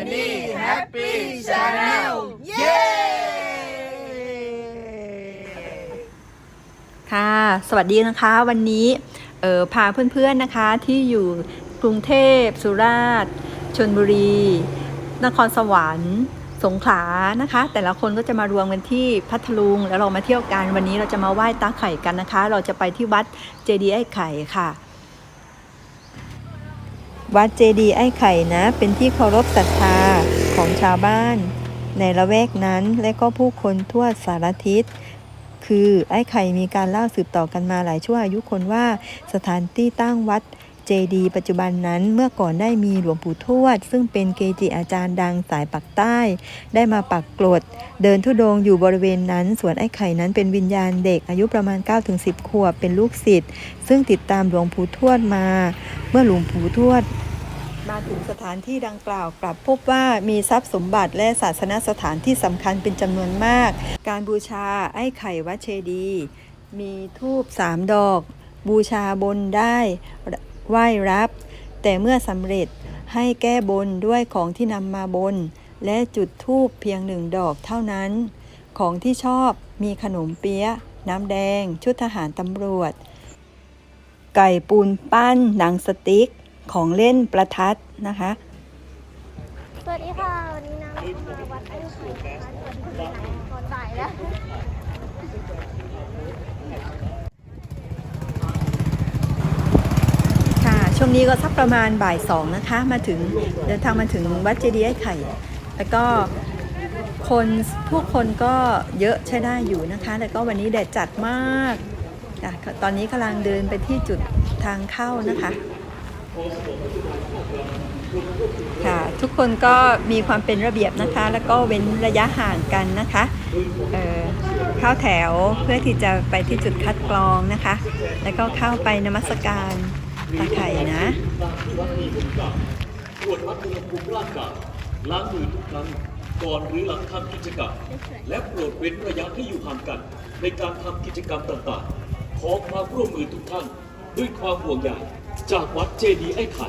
Shiny Happy Channel เย้ค่ะ สวัสดีนะคะวันนี้เออพาเพื่อนๆนะคะที่อยู่กรุงเทพ สุราษฎร์ชนบุรี นครสวรรค์สงขลานะคะ แต่ละคนก็จะมารวมกันที่พัทลุง แล้วเรามาเที่ยวกันวันนี้เราจะมาไหว้ตาไข่กันนะคะ เราจะไปที่วัดเจดีย์ไอ้ไข่ค่ะ วัดเจดีย์ไอ้ไข่นะ เป็นที่เคารพศรัทธาของชาวบ้าน ในละแวกนั้นและก็ผู้คนทั่วสารทิศ คือไอ้ไข่มีการเล่าสืบต่อกันมาหลายชั่วอายุคนว่าสถานที่ตั้งวัด เจดีย์ปัจจุบันนั้นเมื่อก่อนได้มีหลวงปู่ทวด ซึ่งเป็นเกจิอาจารย์ดังสายปักใต้ ได้มาปักกรดเดินทุดงค์อยู่บริเวณนั้น ส่วนไอ้ไข่นั้นเป็นวิญญาณเด็กอายุประมาณ 9-10 ขวบเป็นลูกศิษย์ซึ่งติดตามหลวงปู่ทวดมา เมื่อหลวงปู่ทวดมาถึงสถานที่ดังกล่าวกลับพบว่ามีทรัพย์สมบัติและศาสนสถานที่สำคัญเป็นจำนวนมาก การบูชาไอ้ไข่วัดเชดี มีทูบสามดอก บูชาบนได้ ไหว้รับ แต่เมื่อสำเร็จให้แก้บนด้วยของที่นำมาบน และจุดทูบเพียงหนึ่งดอกเท่านั้น ของที่ชอบมีขนมเปี๊ยะ น้ำแดง ชุดทหารตำรวจ ไก่ปูนปั้น หนังสติ๊ก ของเล่นประทัดนะคะ สวัสดีค่ะ วันนี้นะเรามาวัดไอ้ไข่นะคะสวัสดีคุณไหนตอนบ่ายแล้ว ค่ะ ช่วงนี้ก็สักประมาณบ่ายสองนะคะ มาถึงเดินทางมาถึงวัดเจดีย์ไอ้ไข่ แล้วก็คนผู้คนก็เยอะใช้ได้อยู่นะคะ แล้วก็วันนี้แดดจัดมากค่ะตอนนี้กำลังเดินไปที่จุดทางเข้านะคะค่ะทุกคนก็มีความเป็นระเบียบนะคะ แล้วก็เว้นระยะห่างกันนะคะเเข้าแถวเพื่อที่จะไปที่จุดคัดกรองนะคะ แล้วก็เข้าไปนมัสการ ตาไข่นะตรวจวัดอุณหภูมิร่างกายล้างมือทุกครั้งก่อนหรือหลังทำกิจกรรม และโปรดเว้นระยะที่อยู่ห่างกัน ในการทำกิจกรรมต่างๆ ขอความร่วมมือทุกท่าน ด้วยความห่วงใยจากวัดเจดีย์ไอ้ไข่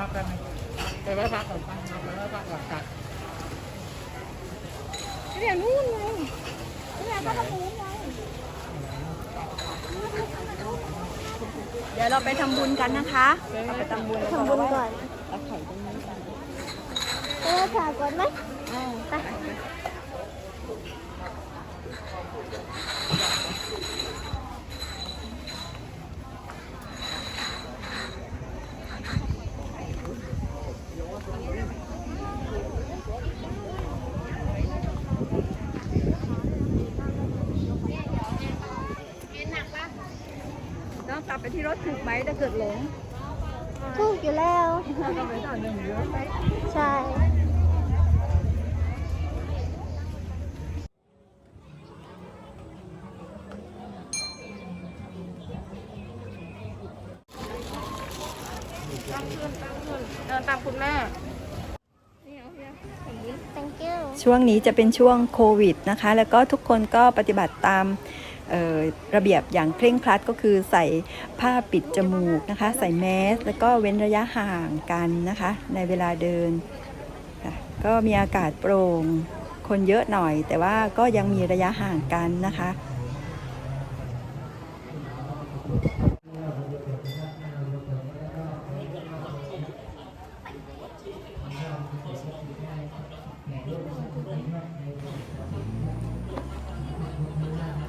พักได้ไปไหว้พักก่อนไปไปไหว้พักก่อนค่ะเนี่ยนู่นไงเนี่ยก็ตรงนู้นไงเดี๋ยวเราไปทำบุญกันนะคะไปทำบุญทำบุญก่อนเอาไข่ตรงนี้ก่อนเออถ่ายก่อนไหมไป ต้องกลับไป ที่รถถูกไหมถ้าเกิดหลงถูกอยู่แล้ว ใช่เดินตามคุณแม่ thank you ช่วงนี้จะเป็นช่วงโควิดนะคะ แล้วก็ทุกคนก็ปฏิบัติตามเอ่อ ระเบียบอย่างเคร่งครัดก็คือใส่ผ้าปิดจมูกนะคะ ใส่แมส แล้วก็เว้นระยะห่างกันนะคะ ในเวลาเดิน ก็มีอากาศโปร่ง คนเยอะหน่อย แต่ว่าก็ยังมีระยะห่างกันนะคะ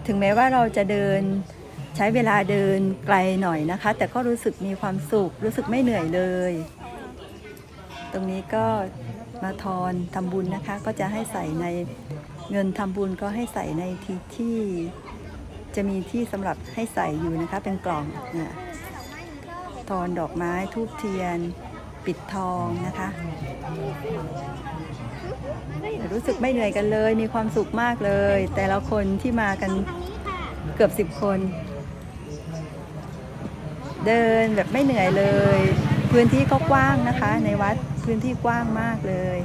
ถึงแม้ว่าเราจะเดินใช้เวลาเดินไกลหน่อยนะคะ แต่ก็รู้สึกมีความสุข รู้สึกไม่เหนื่อยเลย ตรงนี้ก็มาทอนทำบุญนะคะ ก็จะให้ใส่ในเงินทำบุญก็ให้ใส่ในที่ที่จะมีที่สำหรับให้ใส่อยู่นะคะ เป็นกล่องนะดอกไม้หนึ่งก็ทอนดอกไม้ทูบเทียน ปิดทองนะคะ รู้สึกไม่เหนื่อยกันเลย มีความสุขมากเลย แต่ละคนที่มากันเกือบสิบคน เดินแบบไม่เหนื่อยเลย พื้นที่ก็กว้างนะคะ ในวัดพื้นที่กว้างมากเลย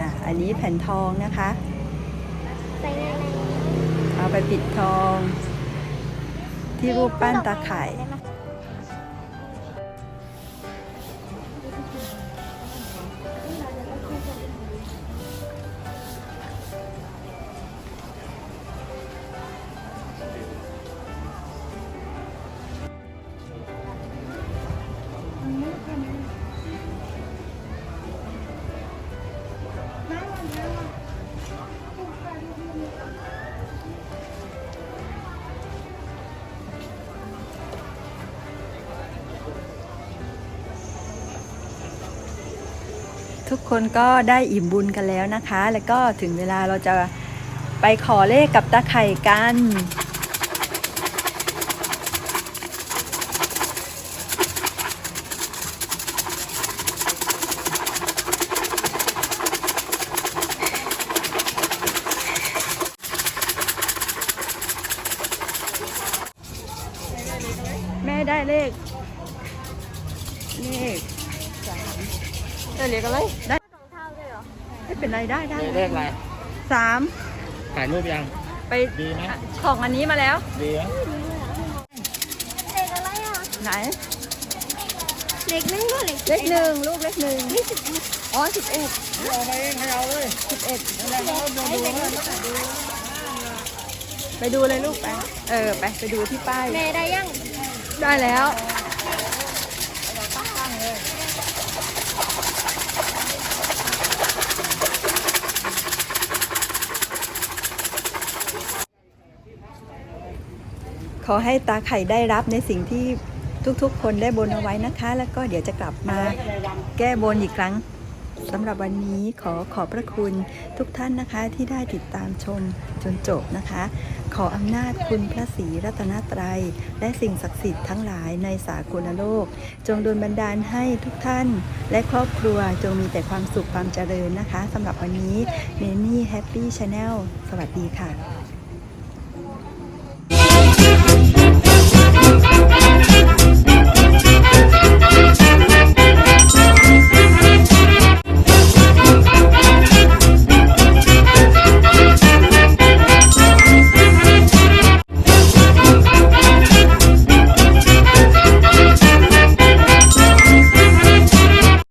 ออันนี้แผ่นทองนะคะเอาไปปิดทอง ที่รูปปั้นตาไข่ ทุกคนก็ได้อิ่มบุญกันแล้วนะคะ แล้วก็ถึงเวลาเราจะไปขอเลขกับตาไข่กัน แม่ได้เลข เลข ได้เรียกอะไรได้สองเท่าเลยเหรอไม่เป็นไรได้ได้เลขอะไรสามถ่ายรูปยัง ไปดีไหมของอันนี้มาแล้ว ดีไหมเด็กอะไรอะ ไหนเด็กนึงก็เด็กเลขหนึ่งลูกเลขหนึ่งอ๋อสิบเอ็ดเอาไปเองให้เอาเลยสิบเอ็ดแล้วเราดูดูให้ไปดูเลยลูกไป เออไปไปดูที่ป้ายแม่ได้ยัง ได้แล้ว ขอให้ตาไข่ได้รับในสิ่งที่ทุกๆ คนได้บนเอาไว้นะคะ แล้วก็เดี๋ยวจะกลับมาแก้บนอีกครั้งสำหรับวันนี้ขอขอบพระคุณทุกท่านนะคะที่ได้ติดตามชมจนจบนะคะ ขออำนาจคุณพระศรีรัตนตรัย และสิ่งศักดิ์สิทธิ์ทั้งหลายในสากลโลก จงดลบันดาลให้ทุกท่าน และครอบครัวจงมีแต่ความสุขความเจริญนะคะสำหรับวันนี้เนนี่แฮปปี้ชาแนลสวัสดีค่ะ